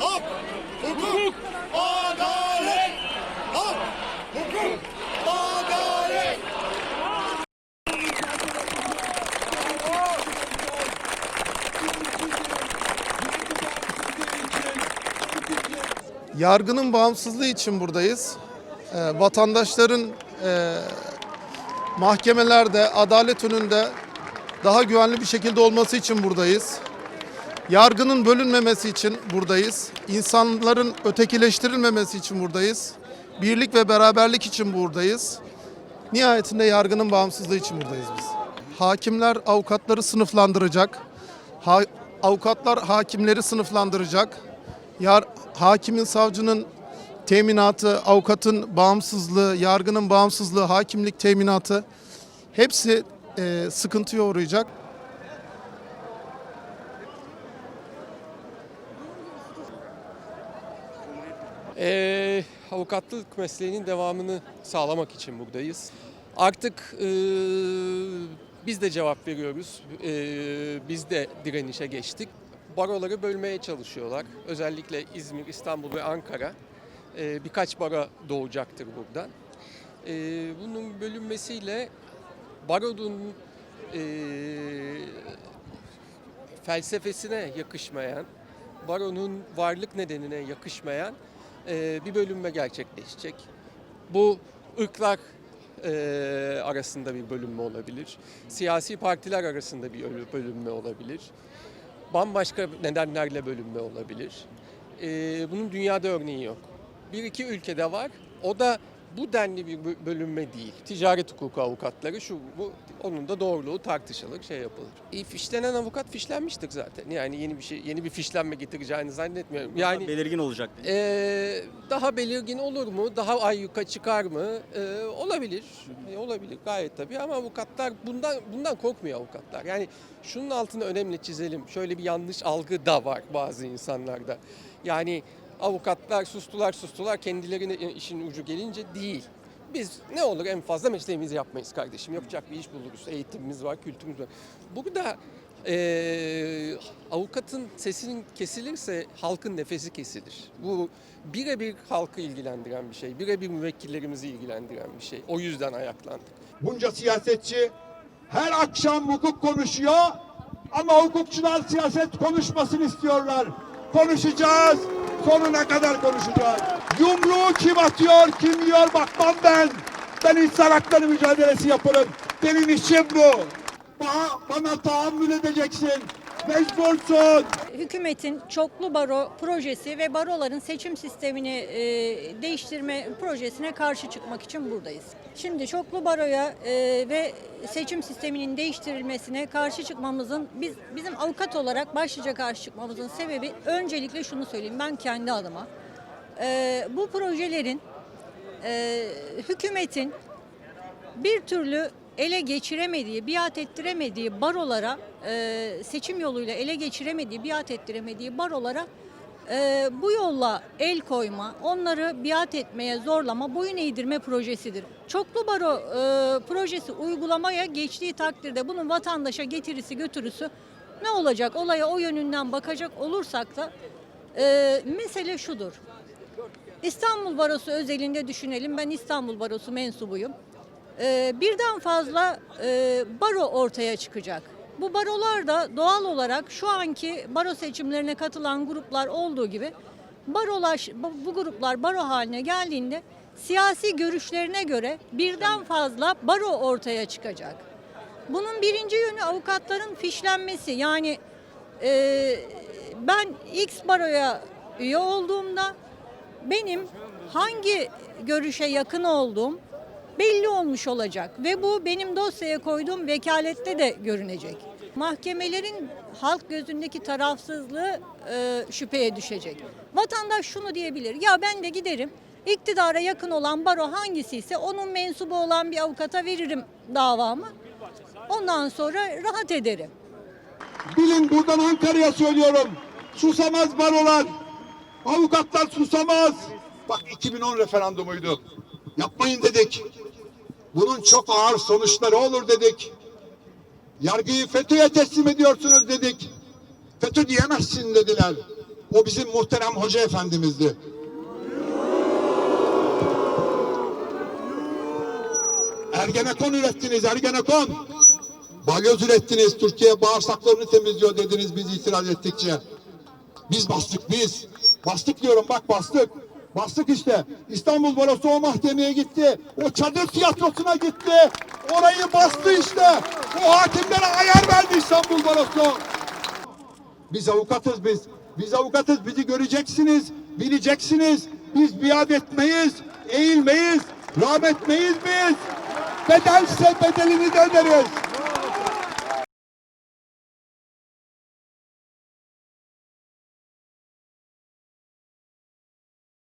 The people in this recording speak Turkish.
hak, hukuk, adalet, hak, hukuk, adalet. Yargının bağımsızlığı için buradayız. Ee, vatandaşların e, mahkemelerde, adalet önünde daha güvenli bir şekilde olması için buradayız. Yargının bölünmemesi için buradayız. İnsanların ötekileştirilmemesi için buradayız. Birlik ve beraberlik için buradayız. Nihayetinde yargının bağımsızlığı için buradayız biz. Hakimler avukatları sınıflandıracak. Ha- avukatlar hakimleri sınıflandıracak. Yar, hakimin, savcının teminatı, avukatın bağımsızlığı, yargının bağımsızlığı, hakimlik teminatı hepsi e, sıkıntıya uğrayacak. Ee, avukatlık mesleğinin devamını sağlamak için buradayız. Artık ee, biz de cevap veriyoruz. Ee, biz de direnişe geçtik. Baroları bölmeye çalışıyorlar. Özellikle İzmir, İstanbul ve Ankara. Ee, birkaç baro doğacaktır buradan. Ee, bunun bölünmesiyle baronun ee, felsefesine yakışmayan, baronun varlık nedenine yakışmayan e, bir bölünme gerçekleşecek. Bu ırklar e, arasında bir bölünme olabilir. Siyasi partiler arasında bir ölü- bölünme olabilir. Bambaşka nedenlerle bölünme olabilir. E, bunun dünyada örneği yok. Bir iki ülkede var. O da bu denli bir bö- bölünme değil. Ticaret hukuku avukatları şu bu onun da doğruluğu tartışılır, şey yapılır. E, fişlenen avukat fişlenmiştir zaten. Yani yeni bir şey yeni bir fişlenme getireceğini zannetmiyorum. Yani belirgin olacak. ee, daha belirgin olur mu? Daha ayyuka çıkar mı? Ee, olabilir. E, olabilir gayet tabii ama avukatlar bundan bundan korkmuyor avukatlar. Yani şunun altını önemli çizelim. Şöyle bir yanlış algı da var bazı insanlarda. Yani avukatlar sustular sustular kendilerine işin ucu gelince değil. Biz ne olur en fazla mesleğimizi yapmayız kardeşim. Yapacak bir iş buluruz. Eğitimimiz var, kültürümüz var. Burada eee, avukatın sesinin kesilirse halkın nefesi kesilir. Bu birebir halkı ilgilendiren bir şey. Birebir müvekkillerimizi ilgilendiren bir şey. O yüzden ayaklandık. Bunca siyasetçi her akşam hukuk konuşuyor ama hukukçular siyaset konuşmasını istiyorlar. Konuşacağız. Sonuna kadar konuşacağız. Yumruğu kim atıyor, kim yiyor bakmam ben. Ben insan hakları mücadelesi yaparım. Benim işim bu. Bana, bana tahammül edeceksin. Mecbursun. Hükümetin çoklu baro projesi ve baroların seçim sistemini e, değiştirme projesine karşı çıkmak için buradayız. Şimdi çoklu baroya e, ve seçim sisteminin değiştirilmesine karşı çıkmamızın biz bizim avukat olarak başlıca karşı çıkmamızın sebebi öncelikle şunu söyleyeyim ben kendi adıma. E, bu projelerin e, hükümetin bir türlü ele geçiremediği, biat ettiremediği barolara, e, seçim yoluyla ele geçiremediği, biat ettiremediği barolara e, bu yolla el koyma, onları biat etmeye zorlama, boyun eğdirme projesidir. Çoklu baro e, projesi uygulamaya geçtiği takdirde bunun vatandaşa getirisi götürüsü ne olacak? Olaya o yönünden bakacak olursak da e, mesele şudur. İstanbul Barosu özelinde düşünelim. Ben İstanbul Barosu mensubuyum. Ee, birden fazla e, baro ortaya çıkacak. Bu barolar da doğal olarak şu anki baro seçimlerine katılan gruplar olduğu gibi barolaş, bu bu gruplar baro haline geldiğinde siyasi görüşlerine göre birden fazla baro ortaya çıkacak. Bunun birinci yönü avukatların fişlenmesi. Yani e, ben X baroya üye olduğumda benim hangi görüşe yakın olduğum belli olmuş olacak ve bu benim dosyaya koyduğum vekalette de görünecek. Mahkemelerin halk gözündeki tarafsızlığı e, şüpheye düşecek. Vatandaş şunu diyebilir. Ya ben de giderim iktidara yakın olan baro hangisi ise onun mensubu olan bir avukata veririm davamı. Ondan sonra rahat ederim. Bilin buradan Ankara'ya söylüyorum. Susamaz barolar. Avukatlar susamaz. Bak 2010 referandumuydu. Yapmayın dedik. Bunun çok ağır sonuçları olur dedik. Yargıyı FETÖ'ye teslim ediyorsunuz dedik. FETÖ diyemezsin dediler. O bizim muhterem hoca efendimizdi. Ergenekon ürettiniz, Ergenekon. Balyoz ürettiniz, Türkiye bağırsaklarını temizliyor dediniz biz itiraz ettikçe. Biz bastık biz. Bastık diyorum bak bastık. Bastık işte. İstanbul Barosu o mahkemeye gitti. O çadır tiyatrosuna gitti. Orayı bastı işte. O hakimlere ayar verdi İstanbul Barosu. Biz avukatız biz. Biz avukatız. Bizi göreceksiniz. Bileceksiniz. Biz biat etmeyiz. Eğilmeyiz. Rahmetmeyiz biz. Bedelse bedelini de öderiz.